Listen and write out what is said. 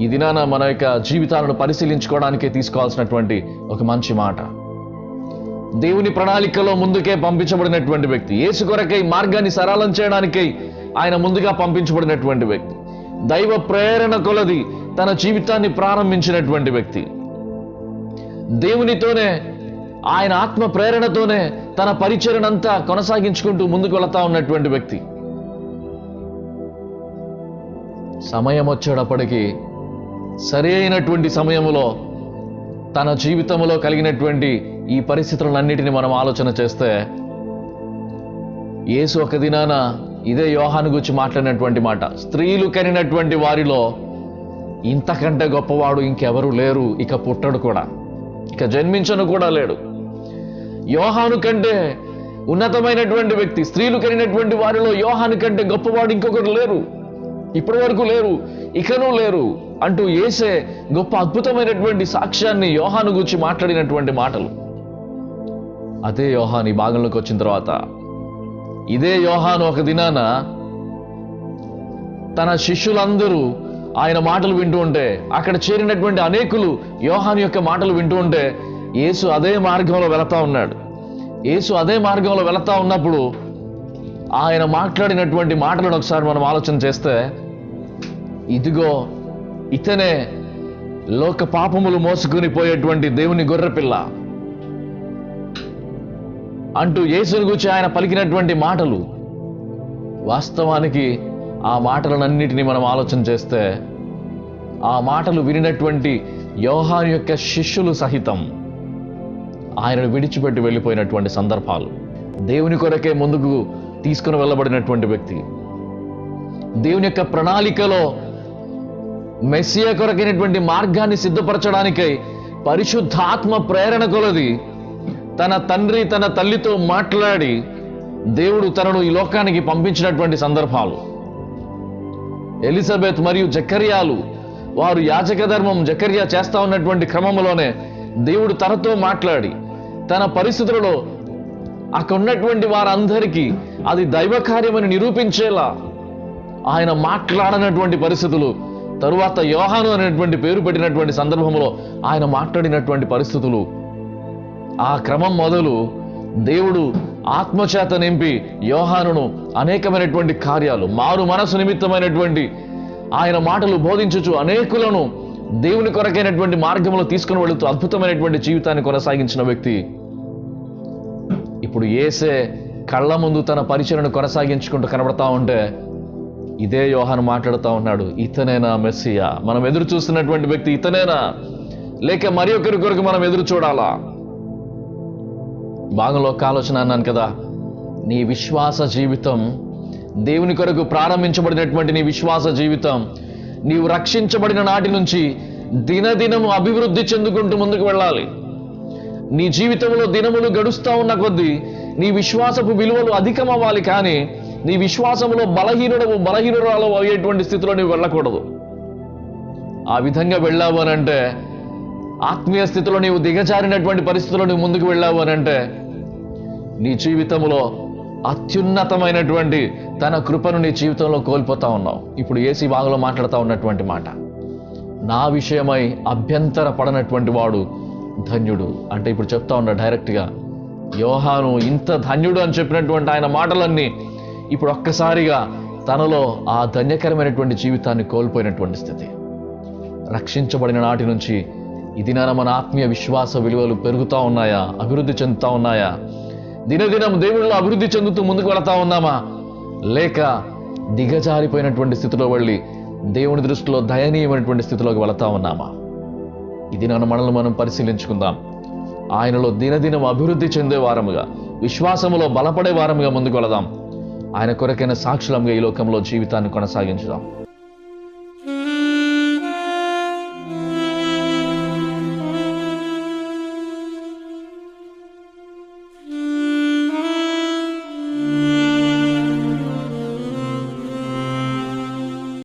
ఈ దినాన మన యొక్క జీవితాలను పరిశీలించుకోవడానికే తీసుకోవాల్సినటువంటి ఒక మంచి మాట. దేవుని ప్రణాళికలో ముందుకే పంపించబడినటువంటి వ్యక్తి యేసు కొరకై మార్గాన్ని సరళం చేయడానికై ఆయన ముందుగా పంపించబడినటువంటి వ్యక్తి దైవ ప్రేరణ కొలది తన జీవితాన్ని ప్రారంభించినటువంటి వ్యక్తి. దేవునితోనే ఆయన ఆత్మ ప్రేరణతోనే తన పరిచరణంతా కొనసాగించుకుంటూ ముందుకు వెళతా ఉన్నటువంటి వ్యక్తి. సమయం వచ్చేటప్పటికీ సరి అయినటువంటి సమయంలో తన జీవితంలో కలిగినటువంటి ఈ పరిస్థితులన్నిటిని మనం ఆలోచన చేస్తే యేసు ఒక దినాన ఇదే యోహాను గురించి మాట్లాడినటువంటి మాట. స్త్రీలు కనినటువంటి వారిలో ఇంతకంటే గొప్పవాడు ఇంకెవరూ లేరు ఇక పుట్టడు కూడా. ఇక జన్మించను కూడా లేడు. యోహాను కంటే ఉన్నతమైనటువంటి వ్యక్తి స్త్రీలు కనినటువంటి వారిలో యోహాను కంటే గొప్పవాడు ఇంకొకరు లేరు. ఇప్పటి వరకు లేరు ఇకనూ లేరు. అంటూ ఏసే గొప్ప అద్భుతమైనటువంటి సాక్ష్యాన్ని యోహాను గురించి మాట్లాడినటువంటి మాటలు. అదే యోహాన్ ఈ భాగంలోకి వచ్చిన తర్వాత ఇదే యోహాను ఒక దినాన తన శిష్యులందరూ ఆయన మాటలు వింటూ ఉంటే అక్కడ చేరినటువంటి అనేకులు యోహాను యొక్క మాటలు వింటూ ఉంటే యేసు అదే మార్గంలో వెళతా ఉన్నాడు. యేసు అదే మార్గంలో వెళతా ఉన్నప్పుడు ఆయన మాట్లాడినటువంటి మాటలను ఒకసారి మనం ఆలోచన చేస్తే ఇదిగో ఇతనే లోక పాపములు మోసుకుని పోయేటువంటి దేవుని గొర్రెపిల్ల. అంటూ యేసుని గురించి ఆయన పలికినటువంటి మాటలు వాస్తవానికి ఆ మాటలన్నిటినీ మనం ఆలోచన చేస్తే ఆ మాటలు వినినటువంటి యోహాన్ యొక్క శిష్యులు సహితం ఆయనను విడిచిపెట్టి వెళ్ళిపోయినటువంటి సందర్భాలు. దేవుని కొరకే ముందుకు తీసుకుని వెళ్ళబడినటువంటి వ్యక్తి. దేవుని యొక్క ప్రణాళికలో మెస్సియా కొరకైనటువంటి మార్గాన్ని సిద్ధపరచడానికై పరిశుద్ధాత్మ ప్రేరణ కొలది. తన తండ్రి తన తల్లితో మాట్లాడి దేవుడు తనను ఈ లోకానికి పంపించినటువంటి సందర్భాలు. ఎలిజబెత్ మరియు జకర్యాలు వారు యాజక ధర్మం జకర్యా చేస్తా ఉన్నటువంటి క్రమంలోనే దేవుడు తనతో మాట్లాడి తన పరిస్థితులలో అక్కడ ఉన్నటువంటి వారందరికీ అది దైవ కార్యమని నిరూపించేలా ఆయన మాట్లాడనటువంటి పరిస్థితులు తరువాత యోహాను అనేటువంటి పేరు పెట్టినటువంటి సందర్భంలో ఆయన మాట్లాడినటువంటి పరిస్థితులు. ఆ క్రమం మొదలు దేవుడు ఆత్మచేత నింపి యోహానును అనేకమైనటువంటి కార్యాలు మారు మనసు నిమిత్తమైనటువంటి ఆయన మాటలు బోధించుచు అనేకులను దేవుని కొరకైనటువంటి మార్గంలో తీసుకుని వెళుతూ అద్భుతమైనటువంటి జీవితాన్ని కొనసాగించిన వ్యక్తి. ఇప్పుడు ఏసే కళ్ళ ముందు తన పరిచయను కొనసాగించుకుంటూ కనబడతా ఉంటే ఇదే యోహాను మాట్లాడుతూ ఉన్నాడు ఇతనేనా మెస్సియా? మనం ఎదురు చూస్తున్నటువంటి వ్యక్తి ఇతనేనా? లేక మరి ఒకరి కొరకు మనం ఎదురు చూడాలా? భాగంలో ఒక ఆలోచన అన్నాను కదా నీ విశ్వాస జీవితం దేవుని కొరకు ప్రారంభించబడినటువంటి నీ విశ్వాస జీవితం నీవు రక్షించబడిన నాటి నుంచి దినదినము అభివృద్ధి చెందుకుంటూ ముందుకు వెళ్ళాలి. నీ జీవితంలో దినములు గడుస్తూ ఉన్న కొద్దీ నీ విశ్వాసపు విలువలు అధికమవ్వాలి కానీ నీ విశ్వాసములో బలహీనుడవు బలహీనురాలు అయ్యేటువంటి స్థితిలో నువ్వు వెళ్ళకూడదు. ఆ విధంగా వెళ్ళావు అని అంటే ఆత్మీయ స్థితిలో నీవు దిగజారినటువంటి పరిస్థితిలో నువ్వు ముందుకు వెళ్ళావు అని అంటే నీ జీవితంలో అత్యున్నతమైనటువంటి తన కృపను నీ జీవితంలో కోల్పోతా ఉన్నావు. ఇప్పుడు ఏసీ భాగంలో మాట్లాడుతూ ఉన్నటువంటి మాట నా విషయమై అభ్యంతర పడనటువంటి వాడు ధన్యుడు. అంటే ఇప్పుడు చెప్తా ఉన్నా డైరెక్ట్గా యోహాను ఇంత ధన్యుడు అని చెప్పినటువంటి ఆయన మాటలన్నీ ఇప్పుడు ఒక్కసారిగా తనలో ఆ ధన్యకరమైనటువంటి జీవితాన్ని కోల్పోయినటువంటి స్థితి. రక్షించబడిన నాటి నుంచి ఇది నా మన ఆత్మీయ విశ్వాస విలువలు పెరుగుతూ ఉన్నాయా? అభివృద్ధి చెందుతా ఉన్నాయా? దినదినం దేవుళ్ళు అభివృద్ధి చెందుతూ ముందుకు వెళతా ఉన్నామా? లేక దిగజారిపోయినటువంటి స్థితిలో వెళ్ళి దేవుని దృష్టిలో దయనీయమైనటువంటి స్థితిలోకి వెళతా ఉన్నామా? ఇది నన్ను మనల్ని మనం పరిశీలించుకుందాం. ఆయనలో దినదినం అభివృద్ధి చెందే వారముగా విశ్వాసములో బలపడే వారముగా ముందుకు వెళదాం. ఆయన కొరకైన సాక్షులంగా ఈ లోకంలో జీవితాన్ని కొనసాగించుదాం.